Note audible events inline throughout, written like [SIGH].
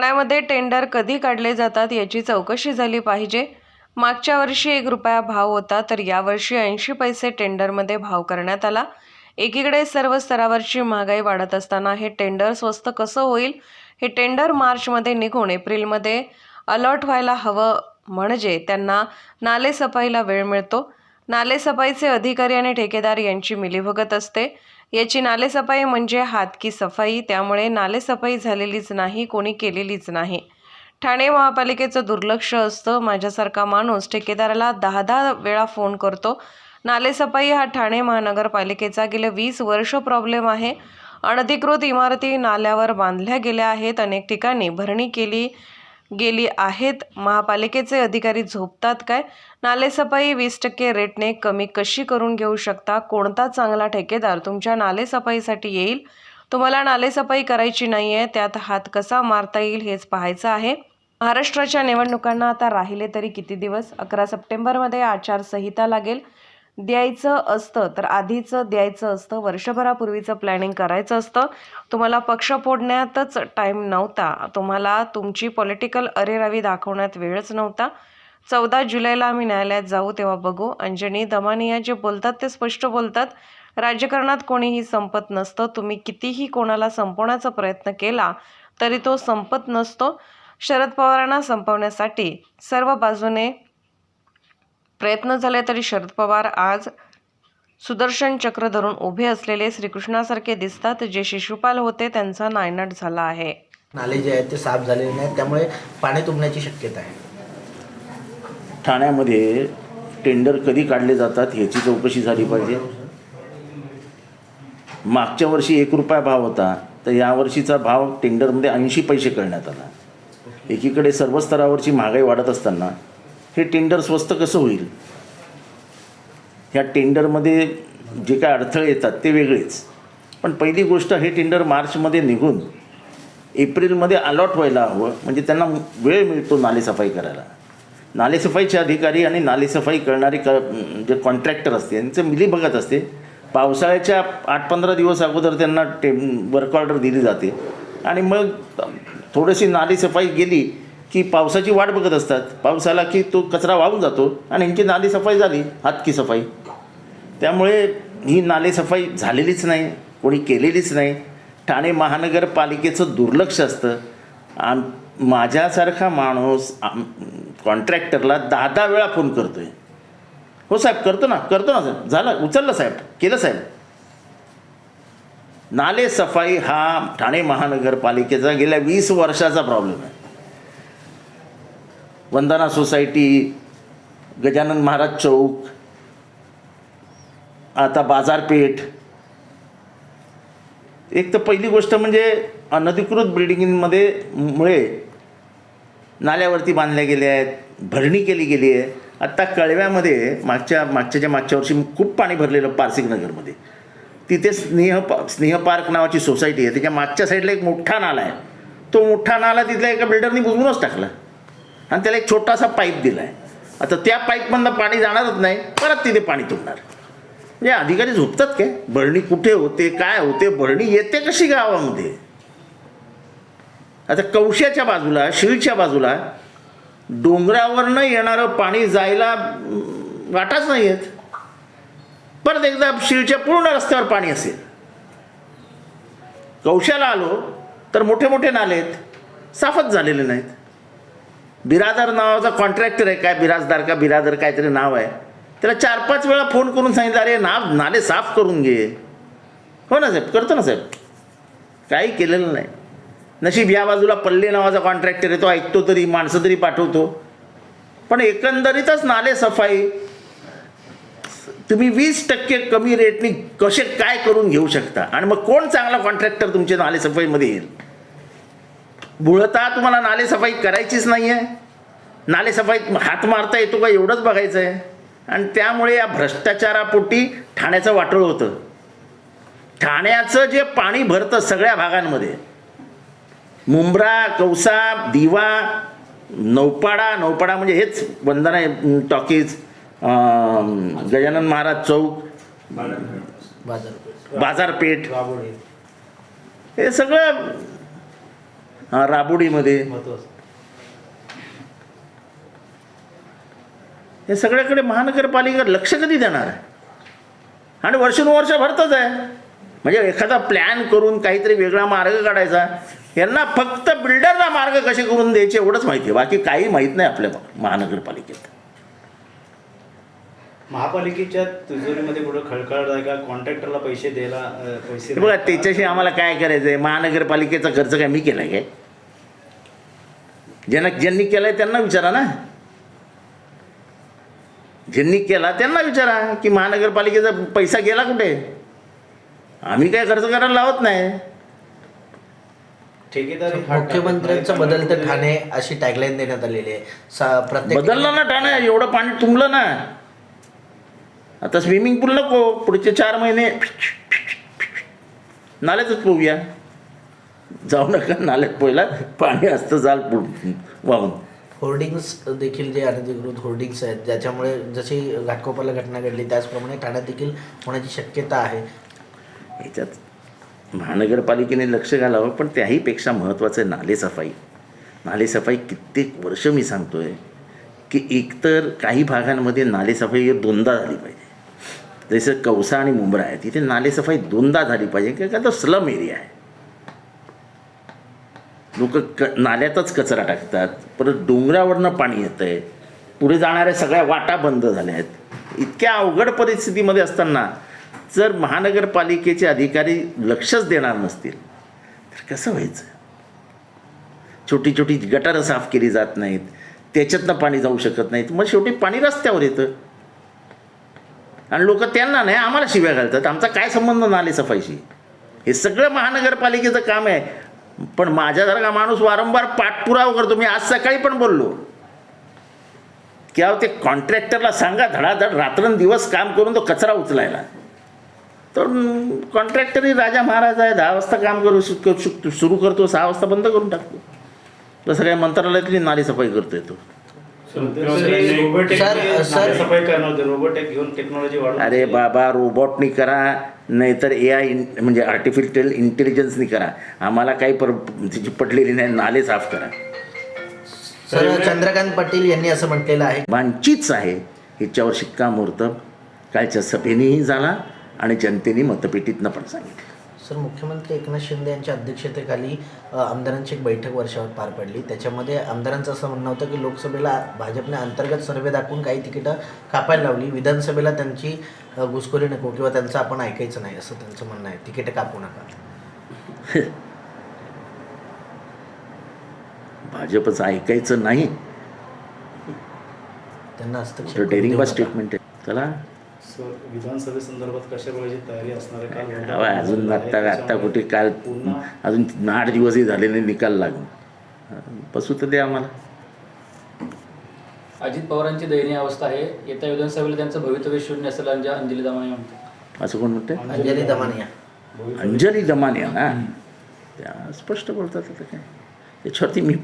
ठाण्यामध्ये टेंडर कधी काढले जातात याची चौकशी झाली पाहिजे. मागच्या वर्षी एक रुपया भाव होता तर यावर्षी ऐंशी पैसे टेंडरमध्ये भाव करण्यात आला. एकीकडे सर्व स्तरावरची महागाई वाढत असताना हे टेंडर स्वस्त कसं होईल? हे टेंडर मार्चमध्ये निघून एप्रिलमध्ये अलॉट व्हायला हवं म्हणजे त्यांना नालेसफाईला वेळ मिळतो. नालेसफाईचे अधिकारी आणि ठेकेदार यांची मिलीभगत असते. याची नालेसफाई म्हणजे हात की सफाई त्यामुळे नालेसफाई झालेलीच नाही कोणी केलेलीच नाही. ठाणे महापालिकेचं दुर्लक्ष असतं. माझ्यासारखा माणूस ठेकेदाराला दहा दहा वेळा फोन करतो. नालेसफाई हा ठाणे महानगरपालिकेचा गेले वीस वर्ष प्रॉब्लेम आहे. अनधिकृत इमारती नाल्यावर बांधल्या गेल्या आहेत. अनेक ठिकाणी भरणी केली. गेली आहेत. महापालिकेचे अधिकारी झोपतात काय? नालेसफाई वीस टक्के रेटने कमी कशी करून घेऊ शकता? कोणता चांगला ठेकेदार तुमच्या नालेसफाईसाठी येईल? तुम्हाला नालेसफाई करायची नाही आहे त्यात हात कसा मारता येईल हेच पाहायचं आहे. महाराष्ट्राच्या निवडणुकांना आता राहिले तरी किती दिवस? अकरा सप्टेंबरमध्ये आचारसंहिता लागेल. द्यायचं असतं तर आधीचं द्यायचं असतं वर्षभरापूर्वीचं प्लॅनिंग करायचं असतं. तुम्हाला पक्ष फोडण्यातच टाईम नव्हता. तुम्हाला तुमची पॉलिटिकल अरेरावी दाखवण्यात वेळच नव्हता. चौदा जुलैला आम्ही न्यायालयात जाऊ तेव्हा बघू. अंजनी दमानिया जे बोलतात ते स्पष्ट बोलतात. राजकारणात कोणीही संपत नसतं. तुम्ही कितीही कोणाला संपवण्याचा प्रयत्न केला तरी तो संपत नसतो. शरद पवारांना संपवण्यासाठी सर्व बाजूने प्रयत्न झाले तरी शरद पवार आज सुदर्शन चक्र धरून उभे असलेले श्रीकृष्णासारखे दिसतात जे शिशुपाल होते त्यांचा नायनाट झाला आहे. नाले जे आहेत ते साफ झालेले नाहीत त्यामुळे पाणी तुंबण्याची शक्यता आहे. ठाण्यामध्ये टेंडर कधी काढले जातात ह्याची चौकशी झाली पाहिजे. मागच्या वर्षी एक रुपया भाव होता तर यावर्षीचा भाव टेंडरमध्ये ऐंशी पैसे करण्यात आला. एकीकडे सर्व स्तरावरची महागाई वाढत असताना हे टेंडर स्वस्त कसं होईल? ह्या टेंडरमध्ये जे काय अडथळे येतात ते वेगळेच. पण पहिली गोष्ट हे टेंडर मार्चमध्ये निघून एप्रिलमध्ये अलॉट व्हायला हवं. म्हणजे त्यांना वेळ मिळतो नालेसफाई करायला. नालेसफाईचे अधिकारी आणि नालेसफाई करणारे क जे कॉन्ट्रॅक्टर असते यांचं बघत असते. पावसाळ्याच्या आठ पंधरा दिवस अगोदर त्यांना टे वर्क ऑर्डर दिली जाते. आणि मग थोडीशी नालीसफाई गेली की पावसाची वाट बघत असतात. पाऊस आला की तो कचरा वाहून जातो आणि यांची नालीसफाई झाली हातकी सफाई. त्यामुळे ही नालेसफाई झालेलीच नाही कोणी केलेलीच नाही. ठाणे महानगरपालिकेचं दुर्लक्ष असतं. आम माझ्यासारखा माणूस कॉन्ट्रॅक्टरला दहा दहा वेळा फोन करतो आहे हो साहेब करतो ना करतो ना साहेब. झालं उचललं साहेब केलं साहेब. नाले सफाई हा ठाणे महानगरपालिकेचा गेल्या वीस वर्षाचा प्रॉब्लेम आहे. वंदना सोसायटी गजानन महाराज चौक आता बाजारपेठ. एक तर पहिली गोष्ट म्हणजे अनधिकृत बिल्डिंगमध्ये मुळे नाल्यावरती बांधल्या गेल्या आहेत भरणी केली गेली आहे. आत्ता कळव्यामध्ये मागच्या मागच्याच्या मागच्या वर्षी खूप पाणी भरलेलं पारसिक नगरमध्ये तिथे स्नेह पा स्नेह पार्क नावाची सोसायटी आहे. त्याच्या मागच्या साईडला एक मोठा नाला आहे. तो मोठा नाला तिथल्या एका बिल्डरनी बुजवूनच टाकला. आणि त्याला एक छोटासा पाईप दिला आहे आता त्या पाईपमधनं पाणी जाणारच नाही परत तिथे पाणी तुंबणार. म्हणजे अधिकारी झोपतात काय? भरणी कुठे होते काय होते भरणी येते कशी गावामध्ये? आता कवशाच्या बाजूला शिळच्या बाजूला डोंगरावरनं येणारं पाणी जायला वाटाच नाही आहेत परत एकदा शिळच्या पूर्ण रस्त्यावर पाणी असेल. कवशाला आलो तर मोठे मोठे नाले आहेत. साफच झालेले नाहीत. बिरादर नावाचा कॉन्ट्रॅक्टर आहे काय? बिराजदार का? बिरादर काहीतरी नाव आहे. त्याला चार पाच वेळा फोन करून सांगितलं अरे नाव नाले साफ करून घे. हो ना साहेब? करतो ना साहेब. काही केलेलं नाही. नशीब या बाजूला पल्ले नावाचा कॉन्ट्रॅक्टर आहे तो ऐकतो तरी माणसं तरी पाठवतो. पण एकंदरीतच नाले सफाई तुम्ही वीस टक्के कमी रेटनी कसे काय करून घेऊ शकता? आणि मग कोण चांगला कॉन्ट्रॅक्टर तुमच्या नालेसफाईमध्ये येईल? मुळतः तुम्हाला नालेसफाई करायचीच नाही आहे नालेसफाईत हात मारता येतो का एवढंच बघायचं आहे आणि त्यामुळे या भ्रष्टाचारापोटी ठाण्याचं वाटोळ होतं. ठाण्याचं जे पाणी भरतं सगळ्या भागांमध्ये. मुंब्रा कौसा दिवा नौपाडा नौपाडा म्हणजे हेच वंदना टॉकीज गजानन महाराज चौक बाजारपेठ. हे सगळं हां राबोडीमध्ये. महत्वाचं हे सगळ्याकडे महानगरपालिका लक्ष कधी देणार आणि वर्षानुवर्ष भरतच आहे. म्हणजे एखादा प्लॅन करून काहीतरी वेगळा मार्ग काढायचा यांना फक्त बिल्डरला मार्ग कसे करून द्यायचे एवढंच माहिती आहे. बाकी काही माहीत नाही आपल्या महानगरपालिकेत. महापालिकेच्या तिजोरीमध्ये कुठं खळखळ आहे का? कॉन्ट्रॅक्टरला पैसे द्यायला पैसे बघा त्याच्याशी आम्हाला काय करायचं आहे महानगरपालिकेचा खर्च काय मी केला काय? ज्यांना ज्यांनी केलाय त्यांना विचारा ना. ज्यांनी केला त्यांना विचारा की महानगरपालिकेचा पैसा गेला कुठे? आम्ही काय खर्च करायला लावत नाही. ठेकेदारी हा मुख्यमंत्र्यांचं बदलतं ठाणे अशी टॅगलाईन देण्यात आलेली आहे. सा- प्रत्येक बदललं ना ठाणे एवढं पाणी तुंबलं ना. आता स्विमिंग पूल नको पुढचे चार महिने नाल्यातच पोहूया जाऊ नका नाल्यात पोहायला पाणी असतं जाल पुढ- वाहून. होर्डिंग्स देखील जे अनधिकृत होर्डिंग्स आहेत ज्याच्यामुळे जशी घाटकोपरला घटना घडली त्याचप्रमाणे ठाण्यात देखील होण्याची शक्यता आहे. ह्याच्यात महानगरपालिकेने लक्ष घालावं पण त्याहीपेक्षा महत्त्वाचं आहे नालेसफाई. नालेसफाई कित्येक वर्ष मी सांगतो आहे की एकतर काही भागांमध्ये नालेसफाई दोनदा झाली पाहिजे. जसं कौसा आणि मुंब्रा आहे तिथे नालेसफाई दोनदा झाली पाहिजे कारण का तो स्लम एरिया आहे. लोक क नाल्यातच कचरा टाकतात परत डोंगरावरनं पाणी येतं आहे पुढे जाणाऱ्या सगळ्या वाटा बंद झाल्या आहेत. इतक्या अवघड परिस्थितीमध्ये असताना जर महानगरपालिकेचे अधिकारी लक्षच देणार नसतील तर कसं व्हायचं? छोटी छोटी गटारं साफ केली जात नाहीत त्याच्यातनं पाणी जाऊ शकत नाहीत मग शेवटी पाणी रस्त्यावर येतं. आणि लोक त्यांना नाही आम्हाला शिव्या घालतात आमचा काय संबंध नाले सफाईशी? हे सगळं महानगरपालिकेचं काम आहे. पण माझ्यासारखा माणूस वारंवार पाठपुरावा करतो. मी आज सकाळी पण बोललो. की अहो ते कॉन्ट्रॅक्टरला सांगा धडाधड रात्रंदिवस काम करून तो कचरा उचलायला. तर कॉन्ट्रॅक्टरही राजा महाराज आहे दहा वाजता काम करू शक- सुरू करतो सहा वाजता बंद करून टाकतो. तसं काय मंत्रालयातली नाली सफाई करतोय तो. रोबोटिक सर- सर- सफाई करणार होते. रोबोटिक घेऊन टेक्नॉलॉजी वाढवून अरे बाबा रोबोटनी करा. नाहीतर ए आय म्हणजे आर्टिफिशियल इंटेलिजन्सनी करा. आम्हाला काही पर तिची पटलेली नाही नाले साफ करा. सर चंद्रकांत पाटील यांनी असं म्हटलेलं आहे. वांचीच आहे. ह्याच्यावर शिक्कामोर्तब. कालच्या सभेनेही झाला आणि जनतेने मतपेटीतनं पण सांगितलं. सर मुख्यमंत्री एकनाथ शिंदे यांच्या अध्यक्षतेखाली आमदारांची एक बैठक वर्षावर पार पडली. त्याच्यामध्ये आमदारांचं असं म्हणणं होतं की लोकसभेला भाजपने अंतर्गत सर्वे दाखवून काही तिकीटं कापायला लावली. विधानसभेला त्यांची घुसखोरी नको किंवा त्यांचं आपण ऐकायचं नाही असं त्यांचं म्हणणं आहे. तिकीटं कापू नका. [LAUGHS] भाजपचं ऐकायचं नाही. त्यांना. स्टेटमेंट आहे. चला. सर विधानसभेसंदर्भात कशा प्रकारची तयारी असणार आहे? काल हवा अजून आत्ता आत्ता कुठे काल अजून आठ दिवसही झाले नाही निकाल लागून. बसू तर दे आम्हाला. अजित पवारांची दयनीय अवस्था आहे. येत्या विधानसभेला त्यांचं भवितव्य शून्य असेल अंज- अंजली दामाने म्हणते. असं कोण म्हणते? अंजली दमानिया. अंजली दमानिया ना त्या स्पष्ट बोलतात आता काय. त्याच्यावरती मी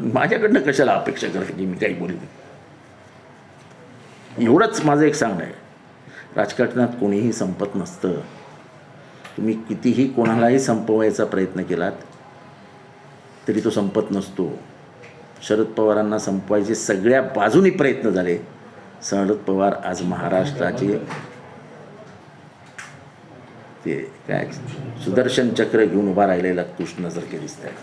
माझ्याकडनं कशाला अपेक्षा करते की मी काही बोलू? एवढंच माझं एक सांगणं आहे. राजकारणात कोणीही संपत नसतं. तुम्ही कितीही कोणालाही संपवायचा प्रयत्न केलात तरी तो संपत नसतो. शरद पवारांना संपवायचे सगळ्या बाजूनी प्रयत्न झाले. शरद पवार आज महाराष्ट्राचे ते काय सुदर्शन चक्र घेऊन उभा राहिलेला कृष्णासारखे दिसत आहेत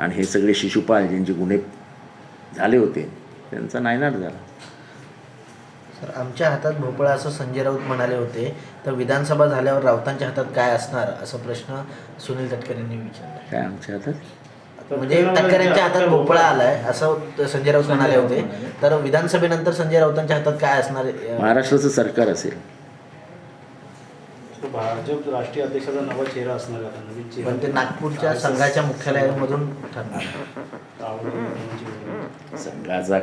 आणि हे सगळे शिशुपाल ज्यांचे गुन्हे झाले होते त्यांचा नायनाट झाला. सर आमच्या हातात भोपळा असं संजय राऊत म्हणाले होते. तर विधानसभा झाल्यावर राऊतांच्या हातात काय असणार? असा प्रश्न सुनील तटकरे यांनी विचारला. काय आमच्या हातात? म्हणजे तटकरेंच्या हातात भोपळा आलाय असं त- संजय राऊत म्हणाले होते. तर विधानसभेनंतर संजय राऊतांच्या हातात काय असणार? महाराष्ट्राचं सरकार असेल. भाजप राष्ट्रीय अध्यक्षाचा नवा चेहरा असणार आहे आता नवीन चेहरा. पण ते नागपूरच्या संघाच्या मुख्यालयामधून ठरणार आवडीने. संघाचा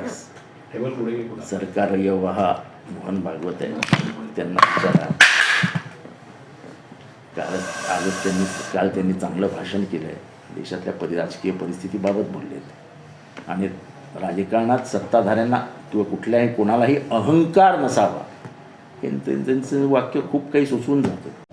सरकार हा मोहन भागवत आहे. त्यांना विचारा. काल आजच त्यांनी काल त्यांनी चांगलं भाषण केलं आहे देशातल्या परि राजकीय परिस्थितीबाबत बोलले आहेत आणि राजकारणात सत्ताधाऱ्यांना किंवा कुठल्याही कोणालाही अहंकार नसावा. हे त्यांचं वाक्य खूप काही सुचवून जातं.